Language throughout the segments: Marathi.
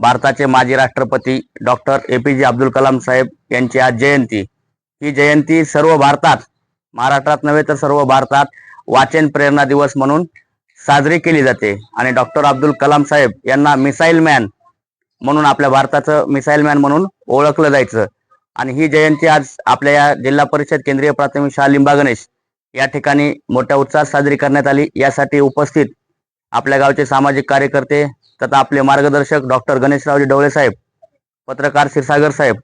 भारताचे माजी राष्ट्रपती डॉक्टर ए पी जे अब्दुल कलाम साहेब यांची आज जयंती. ही जयंती सर्व भारतात महाराष्ट्रात नव्हे तर सर्व भारतात वाचन प्रेरणा दिवस म्हणून साजरी केली जाते. आणि डॉक्टर अब्दुल कलाम साहेब यांना मिसाईल मॅन म्हणून आपल्या भारताचं मिसाईल मॅन म्हणून ओळखलं जायचं. आणि ही जयंती आज आपल्या या जिल्हा परिषद केंद्रीय प्राथमिक शाळा लिंबा गणेश या ठिकाणी मोठ्या उत्साहात साजरी करण्यात आली. यासाठी उपस्थित आपल्या गावचे सामाजिक कार्यकर्ते तथा आपले मार्गदर्शक डॉक्टर गणेशरावजी डवळे साहेब पत्रकार क्षीरसागर साहेब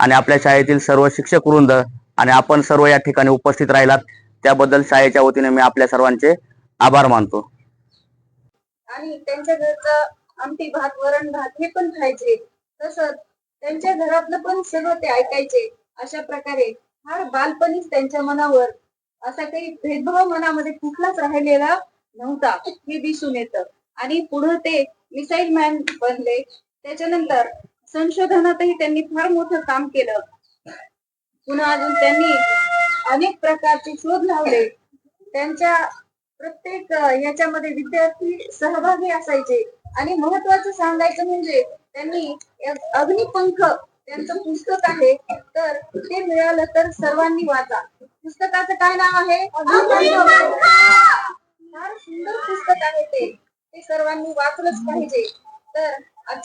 आणि आपल्या शाळेतील सर्व शिक्षक वृंद आणि आपण सर्व या ठिकाणी उपस्थित राहिलात त्याबद्दल शाळेच्या वतीने मी आपल्या सर्वांचे आभार मानतो. आणि त्यांच्या घरचं आमटी भात वरण भात हे पण खायचे तसंच त्यांच्या घरातलं पण सगळं ते ऐकायचे अशा प्रकारे फार बालपणीच त्यांच्या मनावर असा काही भेदभाव मनामध्ये कुठलाच राहिलेला नव्हता हे दिसून येतं. आणि पुढे ते मिसाईल मॅन बनले. त्याच्यानंतर संशोधनातही त्यांनी फार मोठं काम केलं. पुन्हा अजून त्यांनी अनेक प्रकारचे शोध लावले. त्यांच्या प्रत्येक याच्यामध्ये विद्यार्थी सहभागी असायचे. आणि महत्वाचं सांगायचं म्हणजे त्यांनी अग्निपंख त्यांचं पुस्तक आहे. तर ते मिळालं तर सर्वांनी वाचा. पुस्तकाचं काय नाव आहे? फार सुंदर पुस्तक आहे ते. ते सर्वांनी वाचलंच पाहिजे. तर आजच्या